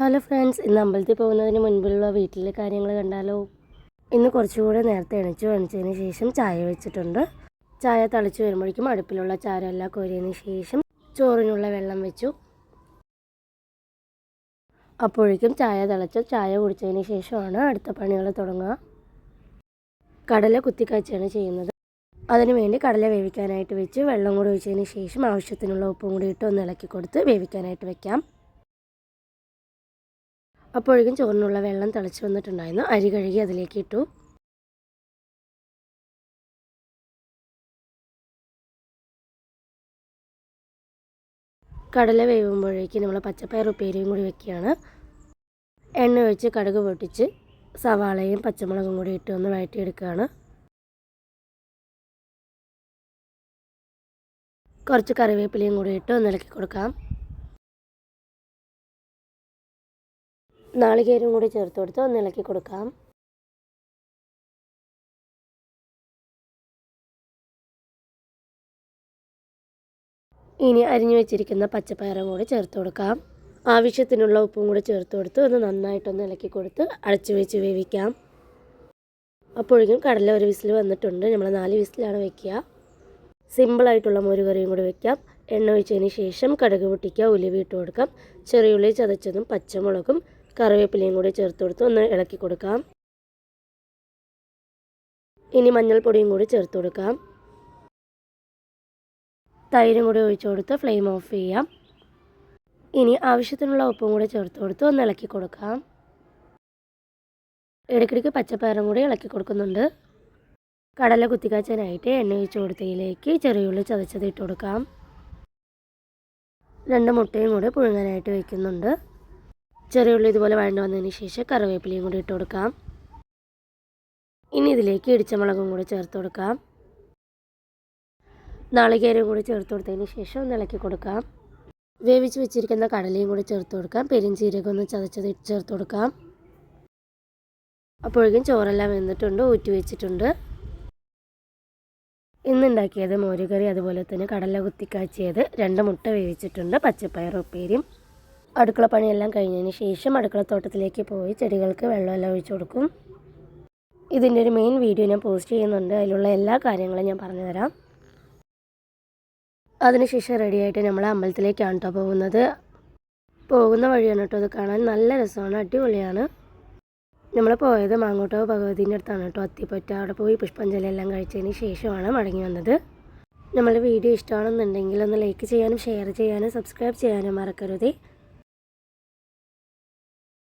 Hello friends ഇന്ന് അമ്പലത്തിൽ പോകുന്നതിന് മുൻപുള്ള വീട്ടിലെ കാര്യങ്ങൾ കണ്ടാലോ? ഇന്ന് കുറച്ചുകൂടെ നേരത്തെ എണിച്ചു എണിച്ചതിന് ശേഷം ചായ വെച്ചിട്ടുണ്ട്. ചായ തളിച്ചു വരുമ്പോഴേക്കും അടുപ്പിലുള്ള ചാരമെല്ലാം കോരിയതിന് ശേഷം ചോറിനുള്ള വെള്ളം വെച്ചു. അപ്പോഴേക്കും ചായ തിളച്ചു ചായ കുടിച്ചതിന് ശേഷമാണ് അടുത്ത പണികൾ തുടങ്ങുക. കടല കുത്തിക്കാച്ചാണ് ചെയ്യുന്നത്. അതിനു വേണ്ടി കടല വേവിക്കാനായിട്ട് വെച്ച് വെള്ളം കൂടി ഒഴിച്ചതിന് ശേഷം ആവശ്യത്തിനുള്ള ഉപ്പും കൂടി ഇട്ട് ഒന്ന് ഇളക്കി കൊടുത്ത് വേവിക്കാനായിട്ട് വെക്കാം. അപ്പോഴേക്കും ചോറിനുള്ള വെള്ളം തിളച്ച് വന്നിട്ടുണ്ടായിരുന്നു. അരി കഴുകി അതിലേക്ക് ഇട്ടു. കടല വേവുമ്പോഴേക്ക് നമ്മൾ പച്ചപ്പയർ ഉപ്പേരിയും കൂടി വെക്കുകയാണ്. എണ്ണ ഒഴിച്ച് കടുക് പൊട്ടിച്ച് സവാളയും പച്ചമുളകും കൂടി ഇട്ട് ഒന്ന് വഴറ്റിയെടുക്കുകയാണ്. കുറച്ച് കറിവേപ്പിലയും കൂടി ഇട്ട് ഒന്ന് ഇളക്കി കൊടുക്കാം. നാളികേരം കൂടി ചേർത്ത് കൊടുത്ത് ഒന്ന് ഇളക്കി കൊടുക്കാം. ഇനി അരിഞ്ഞു വെച്ചിരിക്കുന്ന പച്ചപ്പയറും കൂടി ചേർത്ത് കൊടുക്കാം. ആവശ്യത്തിനുള്ള ഉപ്പും കൂടി ചേർത്ത് കൊടുത്ത് ഒന്ന് നന്നായിട്ടൊന്ന് ഇളക്കി കൊടുത്ത് അടച്ചു വെച്ച് വേവിക്കാം. അപ്പോഴേക്കും കടല ഒരു വിസിൽ വന്നിട്ടുണ്ട്. നമ്മൾ നാല് വിസിലാണ് വെക്കുക. സിമ്പിളായിട്ടുള്ള മോരുകറിയും കൂടി വെക്കാം. എണ്ണ ഒഴിച്ചതിന് ശേഷം കടുക് പൊട്ടിക്കുക ഉലുവ ഇട്ട് കൊടുക്കാം. ചെറിയുള്ളി ചതച്ചതും പച്ചമുളകും കറിവേപ്പിലയും കൂടി ചേർത്ത് കൊടുത്ത് ഒന്ന് ഇളക്കി കൊടുക്കാം. ഇനി മഞ്ഞൾപ്പൊടിയും കൂടി ചേർത്ത് കൊടുക്കാം. തൈരും കൂടി ഒഴിച്ചു കൊടുത്ത് ഫ്ലെയിം ഓഫ് ചെയ്യാം. ഇനി ആവശ്യത്തിനുള്ള ഉപ്പും കൂടി ചേർത്ത് കൊടുത്ത് ഒന്ന് ഇളക്കി കൊടുക്കാം. ഇടയ്ക്കിടയ്ക്ക് പച്ചപ്പയറും കൂടി ഇളക്കി കൊടുക്കുന്നുണ്ട്. കടല കുത്തിക്കാച്ചാനായിട്ട് എണ്ണ ഒഴിച്ച് കൊടുത്തതിലേക്ക് ചെറിയുള്ളി ചതച്ചത് ഇട്ട് കൊടുക്കാം. രണ്ട് മുട്ടയും കൂടി പുഴുങ്ങാനായിട്ട് വയ്ക്കുന്നുണ്ട്. ചെറിയ ഉള്ളി ഇതുപോലെ വഴണ്ട് വന്നതിന് ശേഷം കറിവേപ്പിലയും കൂടി ഇട്ട് കൊടുക്കാം. ഇനി ഇതിലേക്ക് ഇടിച്ച മുളകും കൂടി ചേർത്ത് കൊടുക്കാം. നാളികേരവും കൂടി ചേർത്ത് കൊടുത്തതിന് ശേഷം ഒന്ന് ഇളക്കി കൊടുക്കാം. വേവിച്ച് വെച്ചിരിക്കുന്ന കടലയും കൂടി ചേർത്ത് കൊടുക്കാം. പെരിഞ്ചീരകം ഒന്ന് ചതച്ചത് ചേർത്ത് കൊടുക്കാം. അപ്പോഴേക്കും ചോറെല്ലാം വെന്തിട്ടുണ്ട് ഊറ്റി വെച്ചിട്ടുണ്ട്. ഇന്നുണ്ടാക്കിയത് മോരുകറി അതുപോലെ തന്നെ കടല കുത്തിക്കാച്ചിയത് രണ്ട് മുട്ട വേവിച്ചിട്ടുണ്ട് പച്ചപ്പയർ ഉപ്പേരിയും. അടുക്കള പണിയെല്ലാം കഴിഞ്ഞതിന് ശേഷം അടുക്കളത്തോട്ടത്തിലേക്ക് പോയി ചെടികൾക്ക് വെള്ളമെല്ലാം ഒഴിച്ചു കൊടുക്കും. ഇതിന്റെ ഒരു മെയിൻ വീഡിയോ ഞാൻ പോസ്റ്റ് ചെയ്യുന്നുണ്ട്. അതിലുള്ള എല്ലാ കാര്യങ്ങളും ഞാൻ പറഞ്ഞു തരാം അതിനുശേഷം റെഡിയായിട്ട് നമ്മൾ അമ്പലത്തിലേക്കാണ് കേട്ടോ പോകുന്നത്. പോകുന്ന വഴിയാണ് കേട്ടോ അത് കാണാൻ. നല്ല രസമാണ്. അടിപൊളിയാണ്. നമ്മൾ പോയത് മാങ്ങോട്ടോ ഭഗവതീന്റെ അടുത്താണ് കേട്ടോ അത്തിപ്പറ്റ. അവിടെ പോയി പുഷ്പാഞ്ജലി എല്ലാം കഴിച്ചതിന് ശേഷമാണ് മടങ്ങി വന്നത്. നമ്മളുടെ വീഡിയോ ഇഷ്ടമാണെന്നുണ്ടെങ്കിൽ ഒന്ന് ലൈക്ക് ചെയ്യാനും ഷെയർ ചെയ്യാനും സബ്സ്ക്രൈബ് ചെയ്യാനും മറക്കരുതേ.